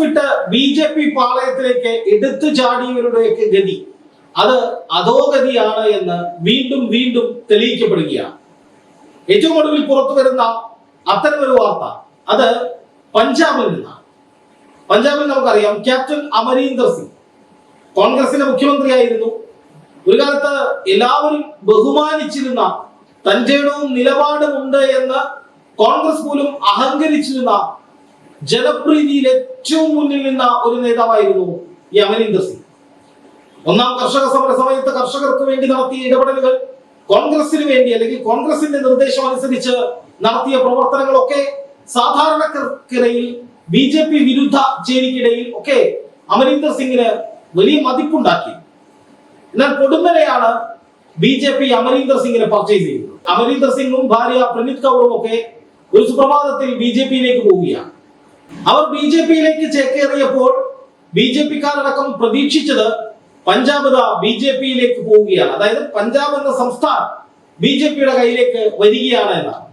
വിട്ട് B J P പാളയത്തിലേക്ക് എടുത്തു ചാടിയവരുടെയൊക്കെ ഗതി. അത് അധോഗതിയാണ് എന്ന് വീണ്ടും വീണ്ടും തെളിയിക്കപ്പെടുകയാണ്. ഏറ്റവും ഒടുവിൽ പുറത്തു വരുന്ന അത്തരമൊരു വാർത്ത അത് പഞ്ചാബിൽ നിന്നാണ്. പഞ്ചാബിൽ നമുക്കറിയാം ക്യാപ്റ്റൻ അമരീന്ദർ സിംഗ് കോൺഗ്രസിന്റെ മുഖ്യമന്ത്രിയായിരുന്നു. ഒരു കാലത്ത് എല്ലാവരും ബഹുമാനിച്ചിരുന്ന തന്റേടവും നിലപാടും ഉണ്ട് എന്ന് കോൺഗ്രസ് പോലും അഹങ്കരിച്ചിരുന്ന ജനപ്രീതിയിൽ ഏറ്റവും മുന്നിൽ നിന്ന ഒരു നേതാവായിരുന്നു ഈ അമരീന്ദർ സിംഗ് ഒന്നാം കർഷക സമര സമയത്ത് കർഷകർക്ക് വേണ്ടി നടത്തിയ ഇടപെടലുകൾ കോൺഗ്രസിന് വേണ്ടി അല്ലെങ്കിൽ കോൺഗ്രസിന്റെ നിർദ്ദേശം അനുസരിച്ച് നടത്തിയ പ്രവർത്തനങ്ങളൊക്കെ സാധാരണക്കാർക്കിടയിൽ ബി ജെ പി വിരുദ്ധ ചേരിക്കിടയിൽ ഒക്കെ അമരീന്ദർ സിംഗിന് വലിയ മതിപ്പുണ്ടാക്കി. എന്നാൽ കൊടുന്നനെയാണ് ബി ജെ പി അമരീന്ദർ സിംഗിനെ പർച്ചേസ് ചെയ്തത്. അമരീന്ദർ സിംഗും ഭാര്യ പ്രനീത് കൗറും ഒക്കെ ഒരു സുപ്രഭാതത്തിൽ ബി ജെ പിയിലേക്ക് പോവുകയാണ്. അവർ ബി ജെ പിയിലേക്ക് ചേക്കേറിയപ്പോൾ ബി ജെ പിക്കാരടക്കം പ്രതീക്ഷിച്ചത് പഞ്ചാബ് ബി ജെ പിയിലേക്ക് പോവുകയാണ്. അതായത് പഞ്ചാബ് എന്ന സംസ്ഥാനം ബി ജെ പിയുടെ കയ്യിലേക്ക് വരികയാണ് എന്നാണ്.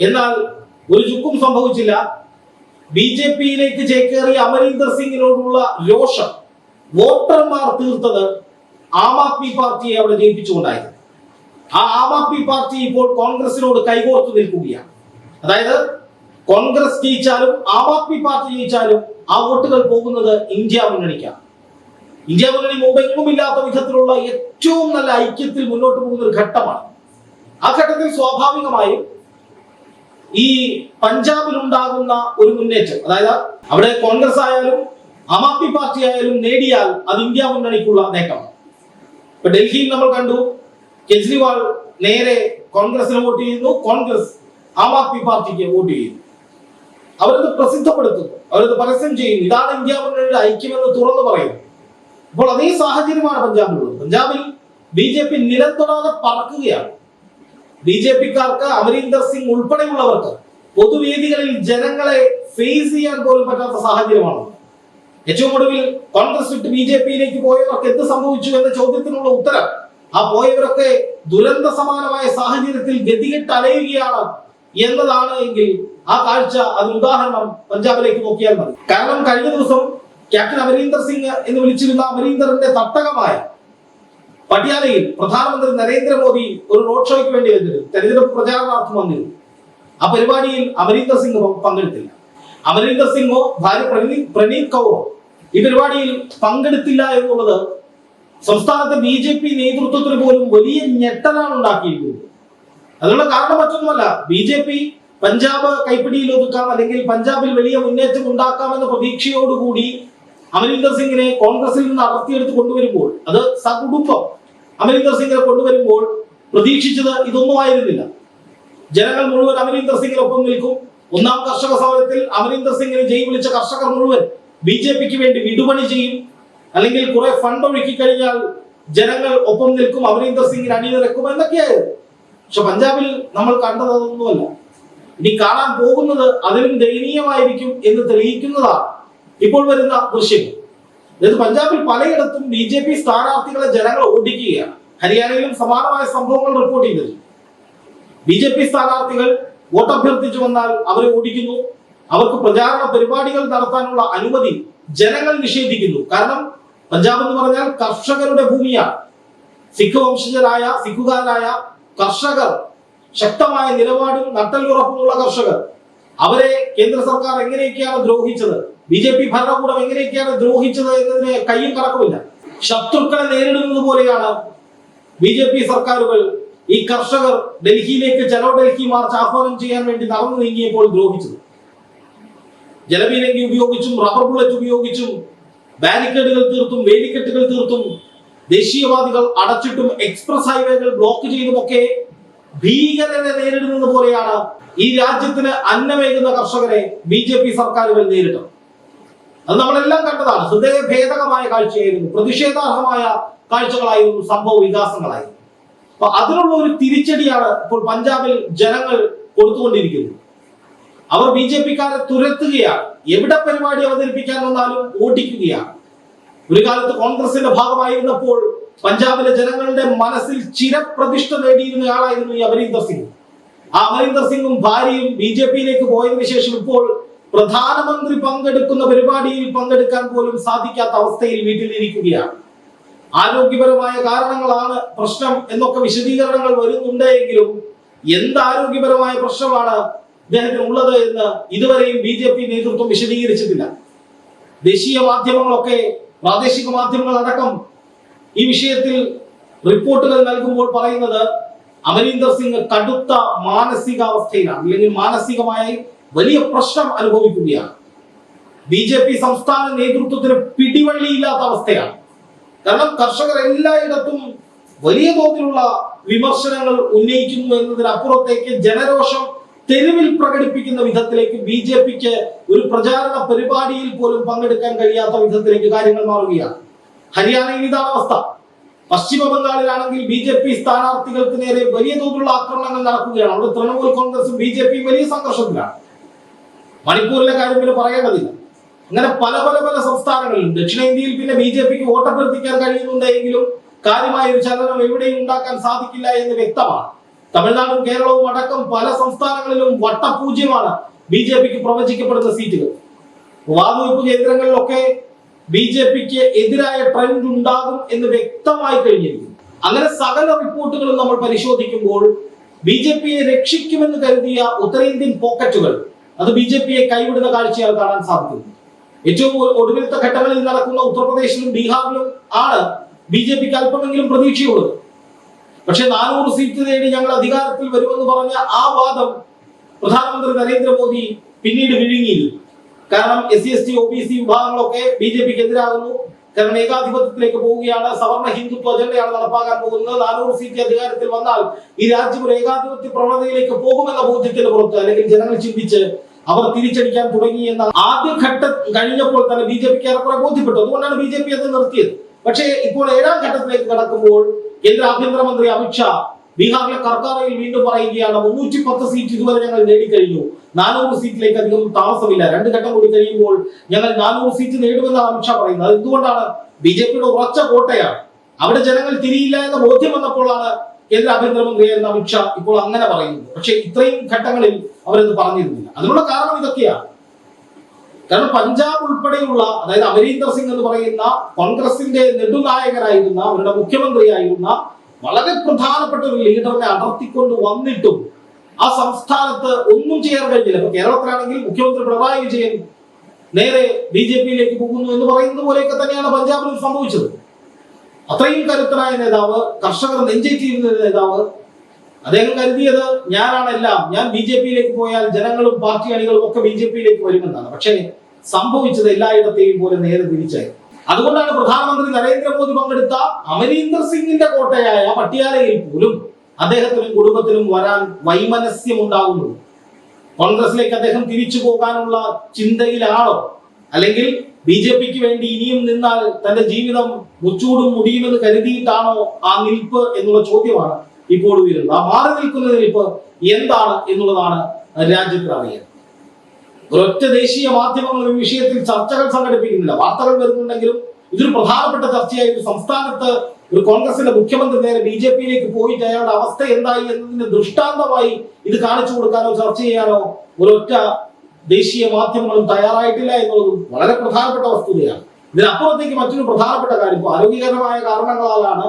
എന്നാൽ ഒരു ചുക്കും സംഭവിച്ചില്ല. ബി ജെ പിയിലേക്ക് ചേക്കേറിയ അമരീന്ദർ സിംഗിനോടുള്ള രോഷം വോട്ടർമാർ തീർത്തത് ആം ആദ്മി പാർട്ടിയെ അവിടെ ജയിപ്പിച്ചുകൊണ്ടായിരുന്നു. ആ ആം ആദ്മി പാർട്ടി ഇപ്പോൾ കോൺഗ്രസിനോട് കൈകോർത്ത് നിൽക്കുകയാണ്. അതായത് കോൺഗ്രസ് ജയിച്ചാലും ആം ആദ്മി പാർട്ടി ജയിച്ചാലും ആ വോട്ടുകൾ പോകുന്നത് ഇന്ത്യ മുന്നണിക്കാണ്. ഇന്ത്യ മുന്നണി മുമ്പെങ്ങും ഇല്ലാത്ത വിധത്തിലുള്ള ഏറ്റവും നല്ല ഐക്യത്തിൽ മുന്നോട്ട് പോകുന്ന ഒരു ഘട്ടമാണ്. ആ ഘട്ടത്തിൽ സ്വാഭാവികമായും ഈ പഞ്ചാബിൽ ഉണ്ടാകുന്ന ഒരു മുന്നേറ്റം അതായത് അവിടെ കോൺഗ്രസ് ആയാലും ആം ആദ്മി പാർട്ടി ആയാലും നേടിയാൽ അത് ഇന്ത്യ മുന്നണിക്കുള്ള നേട്ടമാണ്. ഇപ്പൊ ഡൽഹിയിൽ നമ്മൾ കണ്ടു കെജ്രിവാൾ നേരെ കോൺഗ്രസിന് വോട്ട് ചെയ്യുന്നു കോൺഗ്രസ് ആം ആദ്മി പാർട്ടിക്ക് വോട്ട് ചെയ്യുന്നു. അവരത് പ്രസിദ്ധപ്പെടുത്തുന്നു. അവരത് പരസ്യം ചെയ്യുന്നു. ഇതാണ് ഇന്ത്യ മുന്നണിയുടെ ഐക്യമെന്ന് തുറന്നു പറയുന്നു. അപ്പോൾ അതേ സാഹചര്യമാണ് പഞ്ചാബിലുള്ളത്. പഞ്ചാബിൽ ബി ജെ പി നിലത്തൊടാതെ പറക്കുകയാണ്. ബി ജെ പിക്കാർക്ക് അമരീന്ദർ സിംഗ് ഉൾപ്പെടെയുള്ളവർക്ക് പൊതുവേദികളിൽ ജനങ്ങളെ ഫേസ് ചെയ്യാൻ പോലും പറ്റാത്ത സാഹചര്യമാണ്. ഏറ്റവും ഒടുവിൽ കോൺഗ്രസ് വിട്ട് ബി ജെ പിയിലേക്ക് പോയവർക്ക് എന്ത് സംഭവിച്ചു എന്ന ചോദ്യത്തിനുള്ള ഉത്തരം ആ പോയവരൊക്കെ ദുരന്ത സമാനമായ സാഹചര്യത്തിൽ ഗതികെട്ട് അലയുകയാണ് എന്നതാണ് എങ്കിൽ ആ കാഴ്ച അതിന് ഉദാഹരണം പഞ്ചാബിലേക്ക് നോക്കിയാൽ മതി. കാരണം കഴിഞ്ഞ ദിവസം ക്യാപ്റ്റൻ അമരീന്ദർ സിംഗ് എന്ന് വിളിച്ചിരുന്ന അമരീന്ദറിന്റെ തട്ടകമായ പട്യാലയിൽ പ്രധാനമന്ത്രി നരേന്ദ്രമോദി ഒരു റോഡ് ഷോയ്ക്ക് വേണ്ടി വന്നിരുന്നു. തെരഞ്ഞെടുപ്പ് പ്രചാരണാർത്ഥം വന്നിരുന്നു. ആ പരിപാടിയിൽ അമരീന്ദർ സിംഗ് പങ്കെടുത്തില്ല. അമരീന്ദർ സിംഗോ ഭാര്യ പ്രണീത് പ്രണീത് കൗറോ ഈ പരിപാടിയിൽ പങ്കെടുത്തില്ല എന്നുള്ളത് സംസ്ഥാനത്തെ ബി ജെ പി നേതൃത്വത്തിന് പോലും വലിയ ഞെട്ടലാണ് ഉണ്ടാക്കിയിരിക്കുന്നത്. അതിനുള്ള കാരണം മറ്റൊന്നുമല്ല. ബി ജെ പി പഞ്ചാബ് കൈപ്പിടിയിൽ ഒതുക്കാം അല്ലെങ്കിൽ പഞ്ചാബിൽ വലിയ മുന്നേറ്റം ഉണ്ടാക്കാമെന്ന പ്രതീക്ഷയോടുകൂടി അമരീന്ദർ സിംഗിനെ കോൺഗ്രസിൽ നിന്ന് അടർത്തിയെടുത്ത് കൊണ്ടുവരുമ്പോൾ അത് സകുടുംബം അമരീന്ദർ സിംഗിനെ കൊണ്ടുവരുമ്പോൾ പ്രതീക്ഷിച്ചത് ഇതൊന്നും ആയിരുന്നില്ല. ജനങ്ങൾ മുഴുവൻ അമരീന്ദർ സിംഗിനൊപ്പം നിൽക്കും. ഒന്നാം കർഷക സമരത്തിൽ അമരീന്ദർ സിംഗിനെ ജയി വിളിച്ച കർഷകർ മുഴുവൻ ബി ജെ പിക്ക് വേണ്ടി വിടുപണി ചെയ്യും. അല്ലെങ്കിൽ കുറെ ഫണ്ട് ഒഴുക്കി കഴിഞ്ഞാൽ ജനങ്ങൾ ഒപ്പം നിൽക്കും അമരീന്ദർ സിംഗിന് അണിനിരക്കും എന്നൊക്കെയായിരുന്നു. പക്ഷെ പഞ്ചാബിൽ നമ്മൾ കണ്ടത് അതൊന്നുമല്ല. ഇനി കാണാൻ പോകുന്നത് അതിലും ദയനീയമായിരിക്കും എന്ന് തെളിയിക്കുന്നതാണ് ഇപ്പോൾ വരുന്ന ദൃശ്യങ്ങൾ അതായത് പഞ്ചാബിൽ പലയിടത്തും ബി ജെ പി സ്ഥാനാർത്ഥികളെ ജനങ്ങൾ ഓടിക്കുകയാണ്. ഹരിയാനയിലും സമാനമായ സംഭവങ്ങൾ റിപ്പോർട്ട് ചെയ്തിരുന്നു ബി ജെ പി സ്ഥാനാർത്ഥികൾ വോട്ട് അഭ്യർത്ഥിച്ചു വന്നാൽ അവരെ ഓടിക്കുന്നു. അവർക്ക് പ്രചാരണ പരിപാടികൾ നടത്താനുള്ള അനുമതി ജനങ്ങൾ നിഷേധിക്കുന്നു. കാരണം പഞ്ചാബ് എന്ന് പറഞ്ഞാൽ കർഷകരുടെ ഭൂമിയാണ്. സിഖ് വംശജരായ സിഖുകാരായ കർഷകർ ശക്തമായ നിലപാടും നട്ടലുറപ്പുമുള്ള കർഷകർ. അവരെ കേന്ദ്ര സർക്കാർ എങ്ങനെയൊക്കെയാണ് ദ്രോഹിച്ചത്? ബി ജെ പി ഭരണകൂടം എങ്ങനെയൊക്കെയാണ് ദ്രോഹിച്ചത് എന്നതിന് കയ്യും കണക്കുമില്ല. ശത്രുക്കളെ നേരിടുന്നത് പോലെയാണ് ബി ജെ പി സർക്കാരുകൾ ഈ കർഷകർ ഡൽഹിയിലേക്ക് ചലോ ഡൽഹി മാർച്ച് ആഹ്വാനം ചെയ്യാൻ വേണ്ടി നടന്നു നീങ്ങിയപ്പോൾ ദ്രോഹിച്ചത്. ജലപീരങ്കി ഉപയോഗിച്ചും റബ്ബർ ബുള്ളറ്റ് ഉപയോഗിച്ചും ബാരിക്കേഡുകൾ തീർത്തും വേലിക്കെട്ടുകൾ തീർത്തും ദേശീയവാദികൾ അടച്ചിട്ടും എക്സ്പ്രസ് ഹൈവേകൾ ബ്ലോക്ക് ചെയ്തുമൊക്കെ ഭീകരരെ നേരിടുന്നത് പോലെയാണ് ഈ രാജ്യത്തിന് അന്നമേകുന്ന കർഷകരെ ബി ജെ പി സർക്കാരുകൾ നേരിട്ടത്. അത് നമ്മളെല്ലാം കണ്ടതാണ്. ഹൃദയഭേദകമായ കാഴ്ചയായിരുന്നു. പ്രതിഷേധാർഹമായ കാഴ്ചകളായിരുന്നു സംഭവ വികാസങ്ങളായിരുന്നു. അപ്പൊ അതിനുള്ള ഒരു തിരിച്ചടിയാണ് ഇപ്പോൾ പഞ്ചാബിൽ ജനങ്ങൾ കൊടുത്തുകൊണ്ടിരിക്കുന്നത്. അവർ ബി ജെ പിക്കാരെ തുരത്തുകയാണ്. എവിടെ പരിപാടി അവതരിപ്പിക്കാൻ വന്നാലും ഓടിക്കുകയാണ്. ഒരു കാലത്ത് കോൺഗ്രസിന്റെ ഭാഗമായിരുന്നപ്പോൾ പഞ്ചാബിലെ ജനങ്ങളുടെ മനസ്സിൽ ചിരപ്രതിഷ്ഠ നേടിയിരുന്നയാളായിരുന്നു ഈ അമരീന്ദർ സിംഗ്. ആ അമരീന്ദർ സിംഗും ഭാര്യയും ബി ജെ പിയിലേക്ക് പോയതിനു ശേഷം ഇപ്പോൾ പ്രധാനമന്ത്രി പങ്കെടുക്കുന്ന പരിപാടിയിൽ പങ്കെടുക്കാൻ പോലും സാധിക്കാത്ത അവസ്ഥയിൽ വീട്ടിലിരിക്കുകയാണ്. ആരോഗ്യപരമായ കാരണങ്ങളാണ് പ്രശ്നം എന്നൊക്കെ വിശദീകരണങ്ങൾ വരുന്നുണ്ടെങ്കിലും എന്ത് ആരോഗ്യപരമായ പ്രശ്നമാണ് ഇദ്ദേഹത്തിന് ഉള്ളത് എന്ന് ഇതുവരെയും ബി നേതൃത്വം വിശദീകരിച്ചിട്ടില്ല. ദേശീയ മാധ്യമങ്ങളൊക്കെ പ്രാദേശിക മാധ്യമങ്ങൾ അടക്കം ഈ വിഷയത്തിൽ റിപ്പോർട്ടുകൾ നൽകുമ്പോൾ പറയുന്നത് അമരീന്ദർ സിംഗ് കടുത്ത മാനസികാവസ്ഥയിലാണ് അല്ലെങ്കിൽ മാനസികമായി വലിയ പ്രശ്നം അനുഭവിക്കുകയാണ്. ബി ജെ പി സംസ്ഥാന നേതൃത്വത്തിന് പിടിവള്ളിയില്ലാത്ത അവസ്ഥയാണ്. കാരണം കർഷകർ എല്ലായിടത്തും വലിയ തോതിലുള്ള വിമർശനങ്ങൾ ഉന്നയിക്കുന്നു എന്നതിനപ്പുറത്തേക്ക് ജനരോഷം തെരുവിൽ പ്രകടിപ്പിക്കുന്ന വിധത്തിലേക്ക് ബി ജെ പിക്ക് ഒരു പ്രചാരണ പരിപാടിയിൽ പോലും പങ്കെടുക്കാൻ കഴിയാത്ത വിധത്തിലേക്ക് കാര്യങ്ങൾ മാറുകയാണ്. ഹരിയാനയിൽ ഇതാണ് അവസ്ഥ പശ്ചിമ ബംഗാളിലാണെങ്കിൽ ബി ജെ പി സ്ഥാനാർത്ഥികൾക്ക് നേരെ വലിയ തോതിലുള്ള ആക്രമണങ്ങൾ നടക്കുകയാണ്. അവിടെ തൃണമൂൽ കോൺഗ്രസും ബി ജെ പിയും വലിയ സംഘർഷത്തിലാണ്. മണിപ്പൂരിലെ കാര്യം പിന്നെ പറയേണ്ടതില്ല. അങ്ങനെ പല പല പല സംസ്ഥാനങ്ങളിലും ദക്ഷിണേന്ത്യയിൽ പിന്നെ ബി ജെ പിക്ക് വോട്ടഭ്യർത്ഥിക്കാൻ കഴിയുന്നുണ്ടെങ്കിലും കാര്യമായ ഒരു ചലനം എവിടെയും ഉണ്ടാക്കാൻ സാധിക്കില്ല എന്ന് വ്യക്തമാണ്. തമിഴ്നാടും കേരളവും അടക്കം പല സംസ്ഥാനങ്ങളിലും വട്ടപൂജ്യമാണ് ബി ജെ പിക്ക് പ്രവചിക്കപ്പെടുന്ന സീറ്റുകൾ. വാതുവെപ്പ് കേന്ദ്രങ്ങളിലൊക്കെ ബി ജെ പിക്ക് എതിരായ ട്രെൻഡ് ഉണ്ടാകും എന്ന് വ്യക്തമായി കഴിഞ്ഞിരിക്കുന്നു. അങ്ങനെ സകല റിപ്പോർട്ടുകളും നമ്മൾ പരിശോധിക്കുമ്പോൾ ബി ജെ പിയെ രക്ഷിക്കുമെന്ന് കരുതിയ ഉത്തരേന്ത്യൻ പോക്കറ്റുകൾ അത് ബി ജെ പിയെ കൈവിടുന്ന കാഴ്ചയാൽ കാണാൻ സാധിക്കുന്നു ഏറ്റവും ഒടുവിലത്തെ ഘട്ടങ്ങളിൽ നടക്കുന്ന ഉത്തർപ്രദേശിലും ബീഹാറിലും ആണ് ബി ജെ പിക്ക് അല്പമെങ്കിലും പ്രതീക്ഷയുള്ളത്. പക്ഷെ നാനൂറ് സീറ്റ് നേടി ഞങ്ങൾ അധികാരത്തിൽ വരുമെന്ന് പറഞ്ഞ ആ വാദം പ്രധാനമന്ത്രി നരേന്ദ്രമോദി പിന്നീട് വിഴുങ്ങിയിരുന്നു. കാരണം S C S T O B C വിഭാഗങ്ങളൊക്കെ B J പിക്ക് എതിരാകുന്നു കാരണം ഏകാധിപത്യത്തിലേക്ക് പോവുകയാണ്. സവർണ ഹിന്ദുത്വ അജണ്ടയാണ് നടപ്പാക്കാൻ പോകുന്നത്. നാനൂറ് സീറ്റ് അധികാരത്തിൽ വന്നാൽ ഈ രാജ്യം ഒരു ഏകാധിപത്യ പ്രവണതയിലേക്ക് പോകുമെന്ന ബോധ്യത്തിന് പുറത്ത് അല്ലെങ്കിൽ ജനങ്ങൾ ചിന്തിച്ച് അവർ തിരിച്ചടിക്കാൻ തുടങ്ങി എന്ന ആദ്യഘട്ടം കഴിഞ്ഞപ്പോൾ തന്നെ ബി ജെ പിക്ക് ഏറെക്കുറെ ബോധ്യപ്പെട്ടു. അതുകൊണ്ടാണ് ബി ജെ പി അത് നിർത്തിയത്. പക്ഷേ ഇപ്പോൾ ഏഴാം ഘട്ടത്തിലേക്ക് കടക്കുമ്പോൾ കേന്ദ്ര ആഭ്യന്തരമന്ത്രി അമിത്ഷാ ബീഹാറിലെ കർക്കാറയിൽ വീണ്ടും പറയുകയാണ് മുന്നൂറ്റി പത്ത് സീറ്റ് ഇതുവരെ ഞങ്ങൾ നേടിക്കഴിഞ്ഞു. നാനൂറ് സീറ്റിലേക്ക് അധികം താമസമില്ല. രണ്ട് ഘട്ടം കൂടി കഴിയുമ്പോൾ ഞങ്ങൾ നാനൂറ് സീറ്റ് നേടുമെന്നാണ് അമിത്ഷാ പറയുന്നത്. അത് എന്തുകൊണ്ടാണ് ബി ജെ പിയുടെ ഉറച്ച കോട്ടയാണ്. അവിടെ ജനങ്ങൾ തിരിയില്ല എന്ന ബോധ്യം വന്നപ്പോഴാണ് കേന്ദ്ര ആഭ്യന്തരമന്ത്രി എന്ന അമിത്ഷാ ഇപ്പോൾ അങ്ങനെ പറയുന്നത്. പക്ഷേ ഇത്രയും ഘട്ടങ്ങളിൽ അവരത് പറഞ്ഞിരുന്നില്ല. അതിനുള്ള കാരണം ഇതൊക്കെയാണ്. കാരണം പഞ്ചാബ് ഉൾപ്പെടെയുള്ള അതായത് അമരീന്ദർ സിംഗ് എന്ന് പറയുന്ന കോൺഗ്രസിന്റെ നെടുനായകനായിരുന്ന അവരുടെ മുഖ്യമന്ത്രിയായിരുന്ന വളരെ പ്രധാനപ്പെട്ട ഒരു ലീഡറിനെ അടർത്തിക്കൊണ്ട് വന്നിട്ടും ആ സംസ്ഥാനത്ത് ഒന്നും ചെയ്യാൻ കഴിഞ്ഞില്ല. ഇപ്പൊ കേരളത്തിലാണെങ്കിൽ മുഖ്യമന്ത്രി പിണറായി വിജയൻ നേരെ ബി ജെ പിയിലേക്ക് പോകുന്നു എന്ന് പറയുന്നത് പോലെയൊക്കെ തന്നെയാണ് പഞ്ചാബിൽ സംഭവിച്ചത്. അത്രയും കരുത്തനായ നേതാവ് കർഷകർ നെഞ്ചേറ്റിയിരുന്ന നേതാവ് അദ്ദേഹം കരുതിയത് ഞാനാണ് എല്ലാം. ഞാൻ ബി ജെ പിയിലേക്ക് പോയാൽ ജനങ്ങളും പാർട്ടി അണികളും ഒക്കെ ബി ജെ പിയിലേക്ക് വരുമെന്നാണ് പക്ഷേ സംഭവിച്ചത് എല്ലായിടത്തെയും പോലെ നേരെ തിരിച്ചായി. അതുകൊണ്ടാണ് പ്രധാനമന്ത്രി നരേന്ദ്രമോദി പങ്കെടുത്ത അമരീന്ദർ സിംഗിന്റെ കോട്ടയായ പട്ടിയാലയിൽ പോലും അദ്ദേഹത്തിനും കുടുംബത്തിനും വരാൻ വൈമനസ്യം ഉണ്ടാകുന്നു കോൺഗ്രസിലേക്ക് അദ്ദേഹം തിരിച്ചു പോകാനുള്ള ചിന്തയിലാണോ? അല്ലെങ്കിൽ ബി ജെ പിക്ക് വേണ്ടി ഇനിയും നിന്നാൽ തന്റെ ജീവിതം മുച്ചൂടും മുടിയുമെന്ന് കരുതിയിട്ടാണോ ആ നിൽപ്പ് എന്നുള്ള ചോദ്യമാണ് ഇപ്പോൾ ഉയരുന്നത്. ആ മാറി നിൽക്കുന്നതിന് ഇപ്പൊ എന്താണ് എന്നുള്ളതാണ് രാജ്യത്തിന് അറിയുന്നത് ഒരൊറ്റ ദേശീയ മാധ്യമങ്ങൾ ഈ വിഷയത്തിൽ ചർച്ചകൾ സംഘടിപ്പിക്കുന്നില്ല. വാർത്തകൾ വരുന്നുണ്ടെങ്കിലും ഇതൊരു പ്രധാനപ്പെട്ട ചർച്ചയായി. ഒരു സംസ്ഥാനത്ത് ഒരു കോൺഗ്രസിന്റെ മുഖ്യമന്ത്രി നേരെ ബി ജെ പിയിലേക്ക് പോയിട്ട് അയാളുടെ അവസ്ഥ എന്തായി എന്നതിന്റെ ദൃഷ്ടാന്തമായി ഇത് കാണിച്ചു കൊടുക്കാനോ ചർച്ച ചെയ്യാനോ ഒരൊറ്റ ദേശീയ മാധ്യമങ്ങളും തയ്യാറായിട്ടില്ല എന്നുള്ളതും വളരെ പ്രധാനപ്പെട്ട വസ്തുതയാണ്. ഇതിനപ്പുറത്തേക്ക് മറ്റൊരു പ്രധാനപ്പെട്ട കാര്യം. ഇപ്പൊ ആരോഗ്യകരമായ കാരണങ്ങളാലാണ്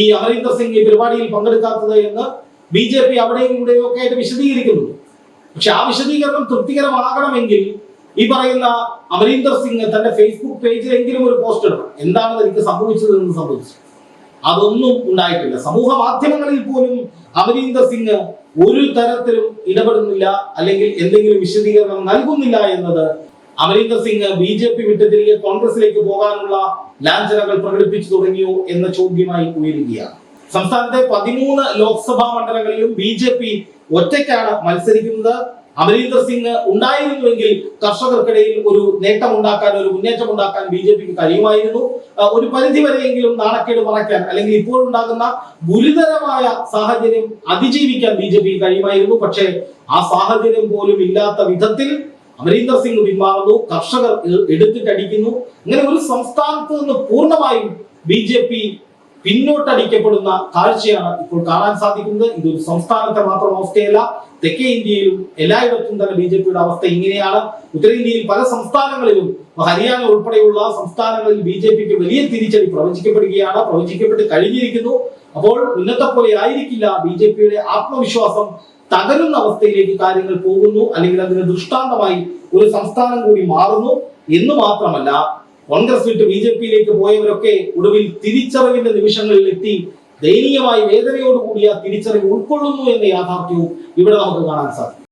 ഈ അമരീന്ദർ സിംഗ് ഈ പരിപാടിയിൽ പങ്കെടുക്കാത്തത് എന്ന് ബി ജെ പി അവിടെയും ഇവിടെയും ഒക്കെ ആയിട്ട് വിശദീകരിക്കുന്നുണ്ട്. പക്ഷെ ആ വിശദീകരണം തൃപ്തികരമാകണമെങ്കിൽ ഈ പറയുന്ന അമരീന്ദർ സിംഗ് തന്റെ ഫേസ്ബുക്ക് പേജിലെങ്കിലും ഒരു പോസ്റ്റ് ഇടണം. എന്താണ് എനിക്ക് സംഭവിച്ചത് എന്ന് സംഭവിച്ചു. അതൊന്നും ഉണ്ടായിട്ടില്ല. സമൂഹ മാധ്യമങ്ങളിൽ പോലും അമരീന്ദർ സിംഗ് ഒരു തരത്തിലും ഇടപെടുന്നില്ല അല്ലെങ്കിൽ എന്തെങ്കിലും വിശദീകരണം നൽകുന്നില്ല എന്നത് Amarinder Singh B J P വിട്ട് തിരികെ കോൺഗ്രസിലേക്ക് പോകാനുള്ള ലാഞ്ചനകൾ പ്രകടിപ്പിച്ചു തുടങ്ങിയോ എന്ന ചോദ്യമായി ഉയരുകയാണ്. സംസ്ഥാനത്തെ പതിമൂന്ന് ലോക്സഭാ മണ്ഡലങ്ങളിലും ബി ജെ പി ഒറ്റയ്ക്കാണ് മത്സരിക്കുന്നത്. അമരീന്ദർ സിംഗ് ഉണ്ടായിരുന്നുവെങ്കിൽ കർഷകർക്കിടയിൽ ഒരു നേട്ടം ഉണ്ടാക്കാൻ ഒരു മുന്നേറ്റം ഉണ്ടാക്കാൻ ബി ജെ പിക്ക് കഴിയുമായിരുന്നു. ഒരു പരിധി വരെയെങ്കിലും നാണക്കേട് മറയ്ക്കാൻ അല്ലെങ്കിൽ ഇപ്പോഴുണ്ടാകുന്ന ഗുരുതരമായ സാഹചര്യം അതിജീവിക്കാൻ ബി ജെ പിക്ക് കഴിയുമായിരുന്നു. പക്ഷേ ആ സാഹചര്യം പോലും ഇല്ലാത്ത വിധത്തിൽ അമരീന്ദർ സിംഗ് പിന്മാറുന്നു കർഷകർ എടുത്തിട്ടടിക്കുന്നു. ഇങ്ങനെ ഒരു സംസ്ഥാനത്ത് നിന്ന് പൂർണമായും ബി ജെ പി പിന്നോട്ടടിക്കപ്പെടുന്ന കാഴ്ചയാണ് ഇപ്പോൾ കാണാൻ സാധിക്കുന്നത്. ഇതൊരു സംസ്ഥാനത്തെ മാത്രം അവസ്ഥയല്ല തെക്കേ ഇന്ത്യയിലും എല്ലായിടത്തും തന്നെ ബി ജെ പിയുടെ അവസ്ഥ ഇങ്ങനെയാണ്. ഉത്തരേന്ത്യയിൽ പല സംസ്ഥാനങ്ങളിലും ഹരിയാന ഉൾപ്പെടെയുള്ള സംസ്ഥാനങ്ങളിൽ ബി ജെ പിക്ക് വലിയ തിരിച്ചടി പ്രവചിക്കപ്പെടുകയാണ് പ്രവചിക്കപ്പെട്ട് കഴിഞ്ഞിരിക്കുന്നു. അപ്പോൾ ഇന്നത്തെ പോലെ ആയിരിക്കില്ല ബി ജെ പിയുടെ ആത്മവിശ്വാസം തകരുന്ന അവസ്ഥയിലേക്ക് കാര്യങ്ങൾ പോകുന്നു അല്ലെങ്കിൽ അതിന് ദൃഷ്ടാന്തമായി ഒരു സംസ്ഥാനം കൂടി മാറുന്നു എന്ന് മാത്രമല്ല കോൺഗ്രസ് വിട്ട് ബി ജെ പിയിലേക്ക് പോയവരൊക്കെ ഒടുവിൽ തിരിച്ചറിവിന്റെ നിമിഷങ്ങളിൽ എത്തി ദയനീയമായി വേദനയോടുകൂടിയ തിരിച്ചറിവ് ഉൾക്കൊള്ളുന്നു എന്ന യാഥാർത്ഥ്യവും ഇവിടെ നമുക്ക് കാണാൻ സാധിക്കും.